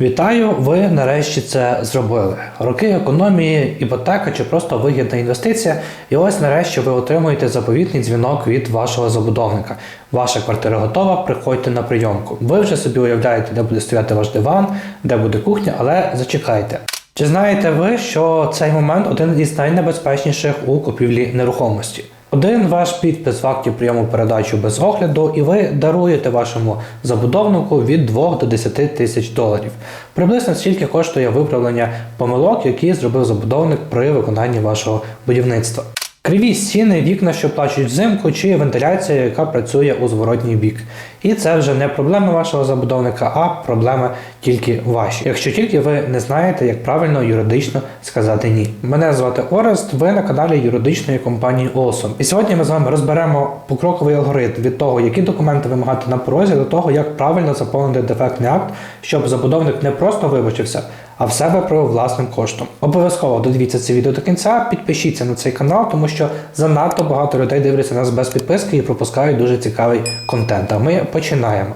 Вітаю! Ви нарешті це зробили. Роки економії, іпотека чи просто вигідна інвестиція. І ось нарешті ви отримуєте заповітний дзвінок від вашого забудовника. Ваша квартира готова, приходьте на прийомку. Ви вже собі уявляєте, де буде стояти ваш диван, де буде кухня, але зачекайте. Чи знаєте ви, що цей момент один із найнебезпечніших у купівлі нерухомості? Один ваш підпис в акті прийому передачу без огляду, і ви даруєте вашому забудовнику від 2 до 10 тисяч доларів. Приблизно стільки коштує виправлення помилок, які зробив забудовник при виконанні вашого будівництва. Криві стіни, вікна, що плачуть взимку, чи вентиляція, яка працює у зворотній бік. І це вже не проблеми вашого забудовника, а проблеми тільки ваші. Якщо тільки ви не знаєте, як правильно юридично сказати ні. Мене звати Орест, ви на каналі юридичної компанії Олсон. І сьогодні ми з вами розберемо покроковий алгоритм від того, які документи вимагати на порозі, до того, як правильно заповнити дефектний акт, щоб забудовник не просто вибачився, а все виправив власним коштом. Обов'язково додивіться це відео до кінця, підпишіться на цей канал, тому що занадто багато людей дивляться нас без підписки і пропускають дуже цікавий контент. А ми починаємо.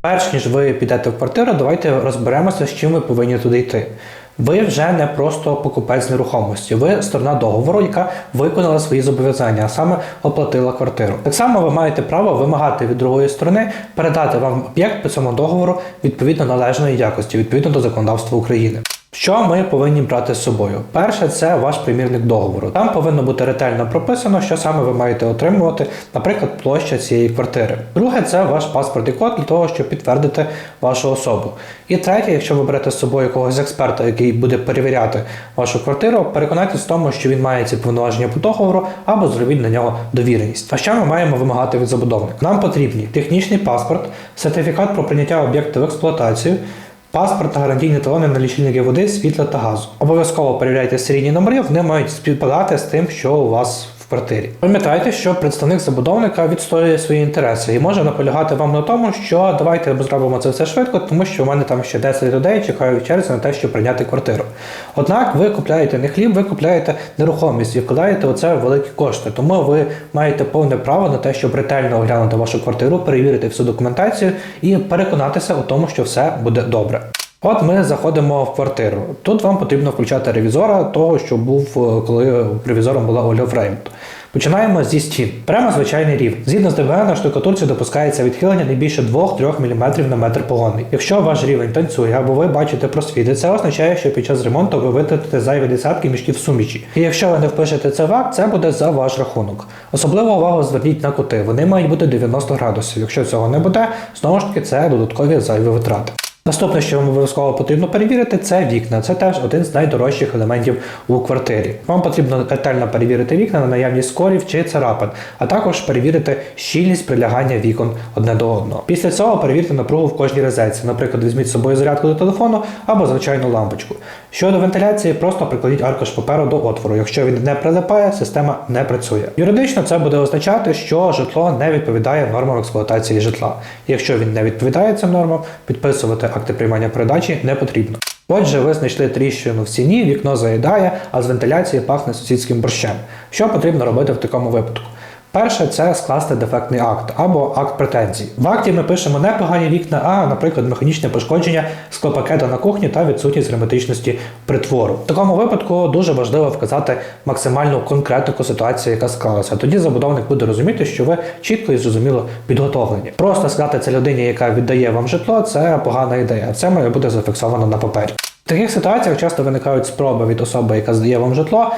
Перш ніж ви підете в квартиру, давайте розберемося, з чим ви повинні туди йти. Ви вже не просто покупець нерухомості, ви сторона договору, яка виконала свої зобов'язання, а саме оплатила квартиру. Так само ви маєте право вимагати від другої сторони передати вам об'єкт по цьому договору відповідно належної якості, відповідно до законодавства України. Що ми повинні брати з собою? Перше, це ваш примірник договору. Там повинно бути ретельно прописано, що саме ви маєте отримувати, наприклад, площа цієї квартири. Друге, це ваш паспорт і код для того, щоб підтвердити вашу особу. І третє, якщо ви берете з собою якогось експерта, який буде перевіряти вашу квартиру, переконайтесь в тому, що він має ці повноваження по договору, або зробіть на нього довіреність. А що ми маємо вимагати від забудовника? Нам потрібні технічний паспорт, сертифікат про прийняття об'єкту в експлуатацію. Паспорт та гарантійні талони на лічильники води, світла та газу. Обов'язково перевіряйте серійні номери, вони мають співпадати з тим, що у вас квартирі. Пам'ятайте, що представник забудовника відстоює свої інтереси і може наполягати вам на тому, що давайте зробимо це все швидко, тому що в мене там ще 10 людей чекають черзі на те, щоб прийняти квартиру. Однак ви купляєте не хліб, ви купляєте нерухомість і вкладаєте у це великі кошти. Тому ви маєте повне право на те, щоб ретельно оглянути вашу квартиру, перевірити всю документацію і переконатися у тому, що все буде добре. От ми заходимо в квартиру. Тут вам потрібно включати ревізора, того, що був, е, коли ревізором була Оля Фреймт. Починаємо зі стін. Прямо звичайний рівень. Згідно з ДБН, на штукатурці допускається відхилення не більше 2-3 мм на метр погонний. Якщо ваш рівень танцює або ви бачите просвіти, це означає, що під час ремонту ви витратите зайві десятки мішків суміші. І якщо ви не впишете це в акт, це буде за ваш рахунок. Особливо увагу зверніть на кути. Вони мають бути 90 градусів. Якщо цього не буде, знову ж таки це додаткові зайві витрати. Наступне, що вам обов'язково потрібно перевірити, це вікна. Це теж один з найдорожчих елементів у квартирі. Вам потрібно ретельно перевірити вікна на наявність скорів чи царапин, а також перевірити щільність прилягання вікон одне до одного. Після цього перевірте напругу в кожній розетці. Наприклад, візьміть з собою зарядку до телефону або звичайну лампочку. Щодо вентиляції, просто прикладіть аркуш паперу до отвору. Якщо він не прилипає, система не працює. Юридично це буде означати, що житло не відповідає нормам експлуатації житла. Якщо він не відповідає цим нормам, підписувати акти приймання передачі не потрібно. Отже, ви знайшли тріщину в стіні, вікно заїдає, а з вентиляції пахне сусідським борщем. Що потрібно робити в такому випадку? Перше це скласти дефектний акт або акт претензій. В акті ми пишемо не погані вікна, а, наприклад, механічне пошкодження склопакета на кухні та відсутність герметичності притвору. В такому випадку дуже важливо вказати максимальну конкретику ситуації, яка склалася. Тоді забудовник буде розуміти, що ви чітко і зрозуміло підготовлені. Просто сказати це людині, яка віддає вам житло, це погана ідея. Це має бути зафіксовано на папері. В таких ситуаціях часто виникають спроби від особи, яка здає вам житло.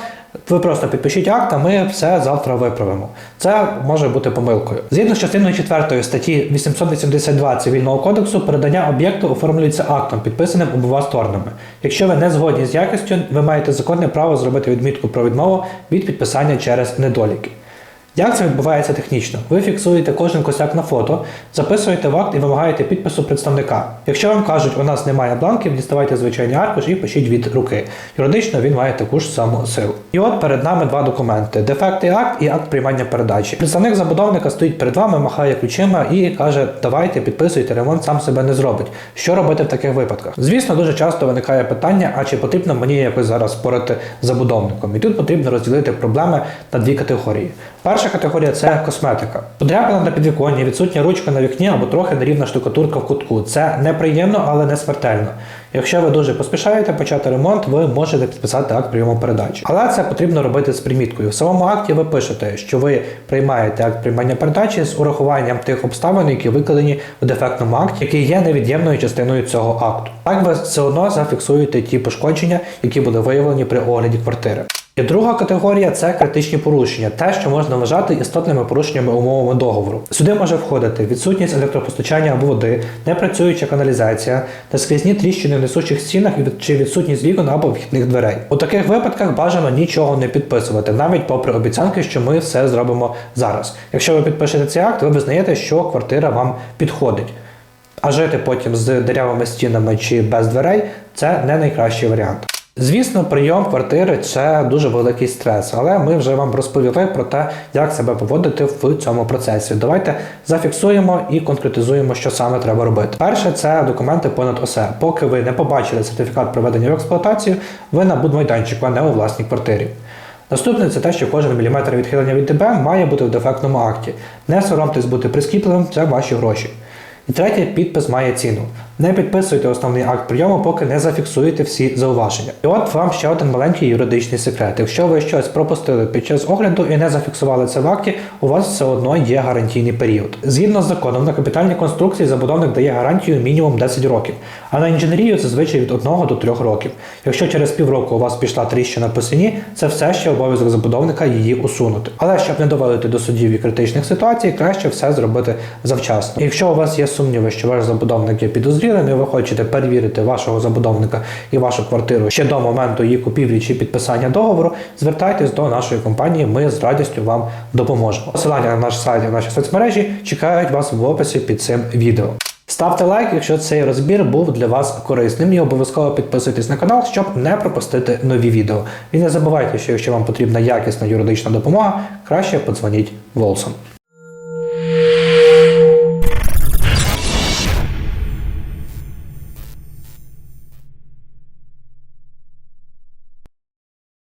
Ви просто підпишіть акт, а ми все завтра виправимо. Це може бути помилкою. Згідно з частиною 4 статті 882 цивільного кодексу, передання об'єкту оформлюється актом, підписаним обома сторонами. Якщо ви не згодні з якістю, ви маєте законне право зробити відмітку про відмову від підписання через недоліки. Як це відбувається технічно? Ви фіксуєте кожен косяк на фото, записуєте в акт і вимагаєте підпису представника. Якщо вам кажуть, у нас немає бланків, діставайте звичайний аркуш і пишіть від руки. Юридично він має таку ж саму силу. І от перед нами два документи: дефектний акт і акт приймання передачі. Представник забудовника стоїть перед вами, махає ключима і каже: Давайте підписуйте, ремонт сам себе не зробить. Що робити в таких випадках? Звісно, дуже часто виникає питання: а чи потрібно мені якось зараз спорити з забудовником? І тут потрібно розділити проблеми на дві категорії. Перша Перша категорія це косметика. Подряпина на підвіконні, відсутня ручка на вікні або трохи нерівна штукатурка в кутку. Це неприємно, але не смертельно. Якщо ви дуже поспішаєте почати ремонт, ви можете підписати акт прийому передачі. Але це потрібно робити з приміткою. В самому акті ви пишете, що ви приймаєте акт приймання передачі з урахуванням тих обставин, які викладені в дефектному акті, які є невід'ємною частиною цього акту. Так ви все одно зафіксуєте ті пошкодження, які були виявлені при огляді квартири. І друга категорія це критичні порушення, те, що можна вважати істотними порушеннями умовами договору. Сюди може входити відсутність електропостачання або води, непрацююча каналізація, наскрізні тріщини в несучих стінах чи відсутність вікон або вхідних дверей. У таких випадках бажано нічого не підписувати, навіть попри обіцянки, що ми все зробимо зараз. Якщо ви підпишете цей акт, ви визнаєте, що квартира вам підходить. А жити потім з деревими стінами чи без дверей це не найкращий варіант. Звісно, прийом квартири це дуже великий стрес, але ми вже вам розповіли про те, як себе поводити в цьому процесі. Давайте зафіксуємо і конкретизуємо, що саме треба робити. Перше це документи понад усе. Поки ви не побачили сертифікат проведення в експлуатацію, ви на будмайданчику, а не у власній квартирі. Наступне це те, що кожен міліметр відхилення від ДБ має бути в дефектному акті. Не соромтесь бути прискіпливим, це ваші гроші. І третє, підпис має ціну. Не підписуйте основний акт прийому, поки не зафіксуєте всі зауваження. І от вам ще один маленький юридичний секрет. Якщо ви щось пропустили під час огляду і не зафіксували це в акті, у вас все одно є гарантійний період. Згідно з законом, на капітальні конструкції забудовник дає гарантію мінімум 10 років, а на інженерію це звичай від 1 до 3 років. Якщо через півроку у вас пішла тріщина по стіні, це все ще обов'язок забудовника її усунути. Але щоб не доводити до судів і критичних ситуацій, краще все зробити завчасно. Якщо у вас є сумніви, що ваш забудовник є підозрілим, і ви хочете перевірити вашого забудовника і вашу квартиру ще до моменту її купівлі чи підписання договору, звертайтесь до нашої компанії, ми з радістю вам допоможемо. Посилання на наш сайт і наші соцмережі чекають вас в описі під цим відео. Ставте лайк, якщо цей розбір був для вас корисним, і обов'язково підписуйтесь на канал, щоб не пропустити нові відео. І не забувайте, що якщо вам потрібна якісна юридична допомога, краще подзвоніть Волсон.